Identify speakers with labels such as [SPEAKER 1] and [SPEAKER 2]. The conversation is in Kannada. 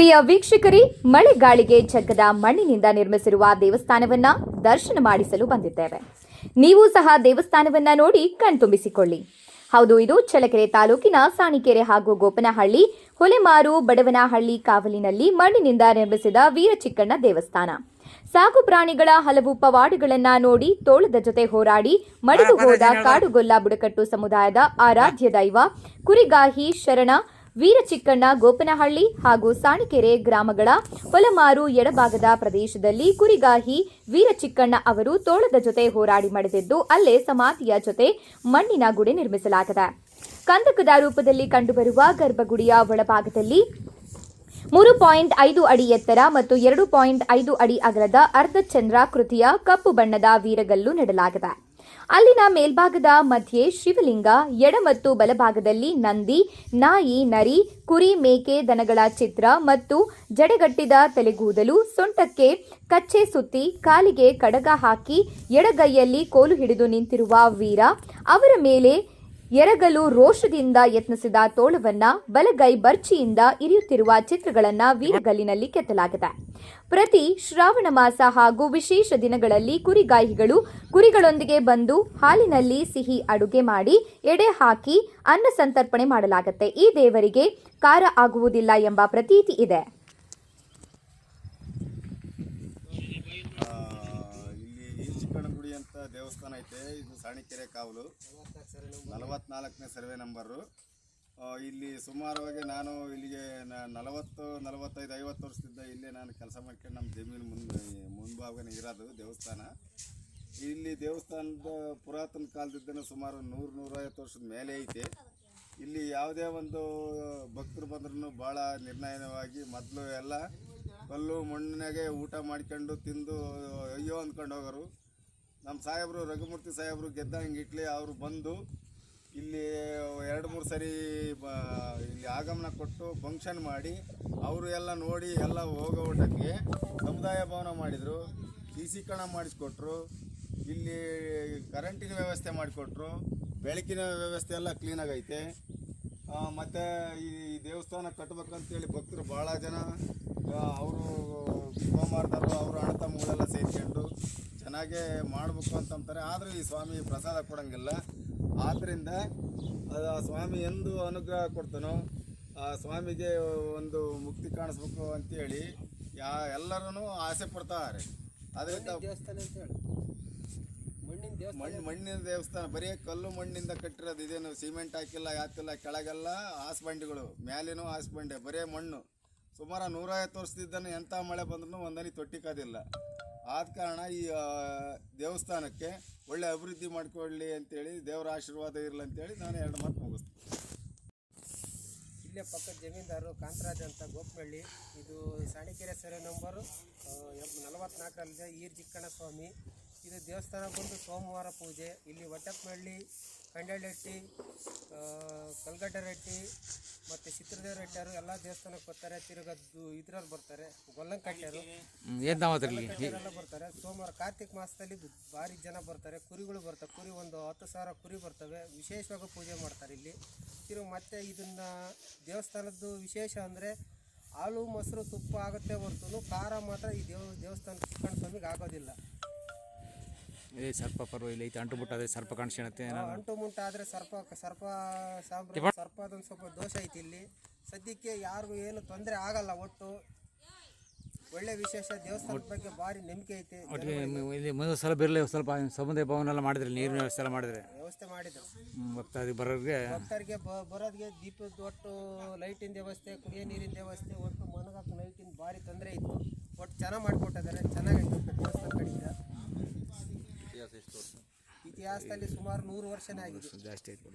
[SPEAKER 1] ಪ್ರಿಯ ವೀಕ್ಷಕರೇ ಮಳೆಗಾಳಿಗೆ ಜಗ್ಗದ ಮಣ್ಣಿನಿಂದ ನಿರ್ಮಿಸಿರುವ ದೇವಸ್ಥಾನವನ್ನ ದರ್ಶನ ಮಾಡಿಸಲು ಬಂದಿದ್ದೇವೆ. ನೀವು ಸಹ ದೇವಸ್ಥಾನವನ್ನ ನೋಡಿ ಕಣ್ತುಂಬಿಸಿಕೊಳ್ಳಿ ಹೌದು ಇದು ಚಳ್ಳಕೆರೆ ತಾಲೂಕಿನ ಸಾಣಿಕೆರೆ ಹಾಗೂ ಗೋಪನಹಳ್ಳಿ ಹೊಲೆಮಾರು ಬಡವನಹಳ್ಳಿ ಕಾವಲಿನಲ್ಲಿ ಮಣ್ಣಿನಿಂದ ನಿರ್ಮಿಸಿದ ವೀರಚಿಕ್ಕಣ್ಣ ದೇವಸ್ಥಾನ. ಸಾಕು ಪ್ರಾಣಿಗಳ ಹಲವು ಪವಾಡಗಳನ್ನ ನೋಡಿ ತೋಳದ ಜೊತೆ ಹೋರಾಡಿ ಮಡಿದು ಹೋದ ಕಾಡುಗೊಲ್ಲ ಬುಡಕಟ್ಟು ಸಮುದಾಯದ ಆರಾಧ್ಯ ದೈವ ಕುರಿಗಾಹಿ ಶರಣ ವೀರಚಿಕ್ಕಣ್ಣ, ಗೋಪನಹಳ್ಳಿ ಹಾಗೂ ಸಾಣಿಕೆರೆ ಗ್ರಾಮಗಳ ಹೊಲಮಾರು ಎಡಭಾಗದ ಪ್ರದೇಶದಲ್ಲಿ ಕುರಿಗಾಹಿ ವೀರಚಿಕ್ಕಣ್ಣ ಅವರು ತೋಳದ ಜೊತೆ ಹೋರಾಡಿ ಮಡೆದಿದ್ದು, ಅಲ್ಲೇ ಸಮಾಧಿಯ ಜೊತೆ ಮಣ್ಣಿನ ಗುಡಿ ನಿರ್ಮಿಸಲಾಗಿದೆ. ಕಂದಕದ ರೂಪದಲ್ಲಿ ಕಂಡುಬರುವ ಗರ್ಭಗುಡಿಯ ಒಳಭಾಗದಲ್ಲಿ ಮೂರು ಪಾಯಿಂಟ್ ಐದು ಅಡಿ ಎತ್ತರ ಮತ್ತು ಎರಡು ಪಾಯಿಂಟ್ ಐದು ಅಡಿ ಅಗಲದ ಅರ್ಧಚಂದ್ರಾಕೃತಿಯ ಕಪ್ಪು ಬಣ್ಣದ ವೀರಗಲ್ಲು ನೆಡಲಾಗಿದೆ. ಅಲ್ಲಿನ ಮೇಲ್ಭಾಗದ ಮಧ್ಯೆ ಶಿವಲಿಂಗ, ಎಡ ಮತ್ತು ಬಲಭಾಗದಲ್ಲಿ ನಂದಿ, ನಾಯಿ, ನರಿ, ಕುರಿ, ಮೇಕೆ, ದನಗಳ ಚಿತ್ರ ಮತ್ತು ಜಡೆಗಟ್ಟಿದ ತಲೆಗೂದಲು ಸೊಂಟಕ್ಕೆ ಕಚ್ಚೆ ಸುತ್ತಿ ಕಾಲಿಗೆ ಕಡಗ ಹಾಕಿ ಎಡಗೈಯಲ್ಲಿ ಕೋಲು ಹಿಡಿದು ನಿಂತಿರುವ ವೀರ ಅವರ ಮೇಲೆ ಎರಗಲು ರೋಷದಿಂದ ಯತ್ನಿಸಿದ ತೋಳವನ್ನ, ಬಲಗೈ ಬರ್ಚಿಯಿಂದ ಇರಿಯುತ್ತಿರುವ ಚಿತ್ರಗಳನ್ನ ವೀರಗಲ್ಲಿನಲ್ಲಿ ಕೆತ್ತಲಾಗಿದೆ. ಪ್ರತಿ ಶ್ರಾವಣ ಮಾಸ ಹಾಗೂ ವಿಶೇಷ ದಿನಗಳಲ್ಲಿ ಕುರಿಗಾಯಿಗಳು ಕುರಿಗಳೊಂದಿಗೆ ಬಂದು ಹಾಲಿನಲ್ಲಿ ಸಿಹಿ ಅಡುಗೆ ಮಾಡಿ ಎಡೆ ಹಾಕಿ ಅನ್ನ ಸಂತರ್ಪಣೆ ಮಾಡಲಾಗುತ್ತೆ. ಈ ದೇವರಿಗೆ ಕಾರ ಆಗುವುದಿಲ್ಲ ಎಂಬ ಪ್ರತೀತಿ ಇದೆ.
[SPEAKER 2] ದೇವಸ್ಥಾನ ಐತೆ. ಇದು ಸಾಣಿಕೆರೆ ಕಾವಲು. ನಲವತ್ನಾಲ್ಕನೇ ಸರ್ವೆ ನಂಬರು. ಇಲ್ಲಿ ಸುಮಾರವಾಗಿ ನಾನು ಇಲ್ಲಿಗೆ ನಲವತ್ತು, ನಲವತ್ತೈದು, ಐವತ್ತು ವರ್ಷದಿಂದ ಇಲ್ಲೇ ನಾನು ಕೆಲಸ ಮಾಡ್ಕೊಂಡು ನಮ್ಮ ಜಮೀನು ಮುಂದೆ, ಮುಂಭಾಗನೇ ಇರೋದು, ದೇವಸ್ಥಾನ. ಇಲ್ಲಿ ದೇವಸ್ಥಾನದ ಪುರಾತನ ಕಾಲದಿದ್ದನು ಸುಮಾರು ನೂರು, ನೂರೈವತ್ತು ವರ್ಷದ ಮೇಲೆ ಐತೆ. ಇಲ್ಲಿ ಯಾವುದೇ ಒಂದು ಭಕ್ತರು ಬಂದ್ರೂ ಭಾಳ ನಿರ್ಣಯವಾಗಿ ಮೊದಲು ಎಲ್ಲ ಕಲ್ಲು ಮಣ್ಣಿನಾಗೆ ಊಟ ಮಾಡ್ಕೊಂಡು ತಿಂದು, ಅಯ್ಯೋ ಅಂದ್ಕೊಂಡು ಹೋಗೋರು. ನಮ್ಮ ಸಾಹೇಬರು, ರಘುಮೂರ್ತಿ ಸಾಹೇಬರು ಗೆದ್ದಂಗೆ ಇಟ್ಲಿ ಅವರು ಬಂದು ಇಲ್ಲಿ ಎರಡು ಮೂರು ಸರಿ ಇಲ್ಲಿ ಆಗಮನ ಕೊಟ್ಟು ಫಂಕ್ಷನ್ ಮಾಡಿ, ಅವರು ಎಲ್ಲ ನೋಡಿ, ಎಲ್ಲ ಹೋಗೋ ಊಟಕ್ಕೆ ಸಮುದಾಯ ಭವನ ಮಾಡಿದರು. ಸಿ ಸಿ ಕಣ ಮಾಡಿಸ್ಕೊಟ್ರು. ಇಲ್ಲಿ ಕರೆಂಟಿನ ವ್ಯವಸ್ಥೆ ಮಾಡಿಕೊಟ್ರು. ಬೆಳಕಿನ ವ್ಯವಸ್ಥೆ ಎಲ್ಲ ಕ್ಲೀನಾಗೈತೆ ಮತ್ತು ಈ ದೇವಸ್ಥಾನ ಕಟ್ಟಬೇಕಂತೇಳಿ ಭಕ್ತರು ಭಾಳ ಜನ. ಅವರು ಸೋಮವಾರದವರು ಅವರು ಅಣ್ಣ ತಮ್ಮಗಳೆಲ್ಲ ಸೇರಿಕೊಂಡು ಚೆನ್ನಾಗೇ ಮಾಡಬೇಕು ಅಂತಂತಾರೆ. ಆದರೂ ಈ ಸ್ವಾಮಿ ಪ್ರಸಾದ ಕೊಡೋಂಗಿಲ್ಲ. ಆದ್ದರಿಂದ ಸ್ವಾಮಿ ಎಂದು ಅನುಗ್ರಹ ಕೊಡ್ತಾನೋ ಆ ಸ್ವಾಮಿಗೆ ಒಂದು ಮುಕ್ತಿ ಕಾಣಿಸ್ಬೇಕು ಅಂತೇಳಿ ಯಾ ಎಲ್ಲರೂ ಆಸೆ ಪಡ್ತಾರೆ ಅದರಿಂದ
[SPEAKER 3] ದೇವಸ್ಥಾನ ಅಂತ ಹೇಳಿ. ಮಣ್ಣಿನ ದೇವಸ್ಥಾನ
[SPEAKER 2] ಮಣ್ಣು ಮಣ್ಣಿನ ದೇವಸ್ಥಾನ ಬರೀ ಕಲ್ಲು ಮಣ್ಣಿಂದ ಕಟ್ಟಿರೋದು ಇದೇನು ಸಿಮೆಂಟ್ ಹಾಕಿಲ್ಲ ಯಾಕಿಲ್ಲ ಕೆಳಗೆಲ್ಲ ಹಾಸ್ಬಂಡಿಗಳು ಮ್ಯಾಲಿನೂ ಹಾಸ್ಬಂಡೆ ಬರೀ ಮಣ್ಣು. ಸುಮಾರು ನೂರೈವತ್ತು ವರ್ಷದಿದ್ದಾನೆ ಎಂಥ ಮಳೆ ಬಂದ್ರೂ ಒಂದನಿ ತೊಟ್ಟಿಕೋದಿಲ್ಲ ಆದ ಕಾರಣ ಈ ದೇವಸ್ಥಾನಕ್ಕೆ ಒಳ್ಳೆ ಅಭಿವೃದ್ಧಿ ಮಾಡಿಕೊಳ್ಳಿ ಅಂತೇಳಿ ದೇವರ ಆಶೀರ್ವಾದ ಇರಲಿ ಅಂತೇಳಿ ನಾನು ಎರಡು ಮಾತು ಮುಗಿಸ್ತೀನಿ.
[SPEAKER 3] ಇಲ್ಲೇ ಪಕ್ಕದ ಜಮೀನ್ದಾರರು ಕಾಂತರಾಜ್ ಅಂತ ಗೋಪನಹಳ್ಳಿ ಇದು ಸಾಣಿಕೆರೆ ಸೆರೆ ನಂಬರು ನಲವತ್ನಾಲ್ಕರಲ್ಲಿದೆ ಈರ್ ಚಿಕ್ಕಣ್ಣ ಸ್ವಾಮಿ ಇದು ದೇವಸ್ಥಾನ ಬಂದು ಸೋಮವಾರ ಪೂಜೆ. ಇಲ್ಲಿ ಒಟ್ಟಪ್ಪಳ್ಳಿ ಕಂಡಳ್ಳಿ ಕಲ್ಗಡ್ಡರಟ್ಟಿ ಮತ್ತು ಚಿತ್ರದೇವ ರೆಡ್ಡರು ಎಲ್ಲ ದೇವಸ್ಥಾನಕ್ಕೆ ಬರ್ತಾರೆ. ತಿರುಗದ್ದು ಇದ್ರಲ್ಲಿ ಬರ್ತಾರೆ.
[SPEAKER 4] ನಾವದ್ರಲ್ಲಿ
[SPEAKER 3] ಎಲ್ಲ ಬರ್ತಾರೆ. ಸೋಮವಾರ ಕಾರ್ತಿಕ ಮಾಸದಲ್ಲಿ ಭಾರಿ ಜನ ಬರ್ತಾರೆ. ಕುರಿಗಳು ಬರ್ತವೆ. ಕುರಿ ಒಂದು ಹತ್ತು ಸಾವಿರ ಕುರಿ ಬರ್ತವೆ. ವಿಶೇಷವಾಗಿ ಪೂಜೆ ಮಾಡ್ತಾರೆ ಇಲ್ಲಿ. ತಿರುಗ ಮತ್ತೆ ಇದನ್ನ ದೇವಸ್ಥಾನದ್ದು ವಿಶೇಷ ಅಂದರೆ ಹಾಲು ಮೊಸರು ತುಪ್ಪ ಆಗುತ್ತೆ ಹೊರತು ಖಾರ ಮಾತ್ರ ಈ ದೇವ ದೇವಸ್ಥಾನ ಚಿಕ್ಕಣ್ಣ ಸ್ವಾಮಿಗೆ ಆಗೋದಿಲ್ಲ.
[SPEAKER 4] ಏ ಸರ್ಪ ಪರ್ವ ಇಲ್ಲ ಐತೆ ಅಂಟು ಮುಟ್ಟಾದ್ರೆ ಸರ್ಪ ಕಾಣಿಸ್ಕೊಳತ್ತೆ.
[SPEAKER 3] ಅಂಟು ಮುಂಟ ಆದರೆ ಸರ್ಪ ಸರ್ಪ ಸಾಂಬ್ರ ಸರ್ಪದೊಂದು ಸ್ವಲ್ಪ ದೋಷ ಐತಿ ಇಲ್ಲಿ. ಸದ್ಯಕ್ಕೆ ಯಾರಿಗೂ ಏನು ತೊಂದರೆ ಆಗಲ್ಲ ಒಟ್ಟು. ಒಳ್ಳೆ ವಿಶೇಷ ದೇವಸ್ಥಾನದ ಬಗ್ಗೆ ಭಾರಿ ನಂಬಿಕೆ ಐತೆ
[SPEAKER 4] ಒಟ್ಟಿಗೆ ಇಲ್ಲಿ ಮುಂದೆ ಸಲ ಬಿರಲಿ ಸ್ವಲ್ಪ ಸಮುದಾಯ ಭವನ ಎಲ್ಲ ಮಾಡಿದ್ರೆ ನೀರಿನ ವ್ಯವಸ್ಥೆ ಎಲ್ಲ ಮಾಡಿದ್ರೆ.
[SPEAKER 3] ವ್ಯವಸ್ಥೆ ಮಾಡಿದ್ರು.
[SPEAKER 4] ಭಕ್ತಾದಿ ಬರೋರಿಗೆ.
[SPEAKER 3] ಭಕ್ತರಿಗೆ ಬರೋರಿಗೆ ದೀಪದ ಒಟ್ಟು ಲೈಟಿನ ವ್ಯವಸ್ಥೆ ಕುಡಿಯೋ ನೀರಿನ ವ್ಯವಸ್ಥೆ ಒಟ್ಟು ಮನಗಕ್ಕೆ ಲೈಟಿನ ಭಾರಿ ತೊಂದರೆ ಇತ್ತು. ಒಟ್ಟು ಚೆನ್ನಾಗಿ ಮಾಡಿಕೊಟ್ಟಿದ್ದಾರೆ. ಇತಿಹಾಸದಲ್ಲಿ ಸುಮಾರು ನೂರು ವರ್ಷನೇ ಆಗಿದೆ.
[SPEAKER 4] ಜಾಸ್ತಿ ಆಯ್ತು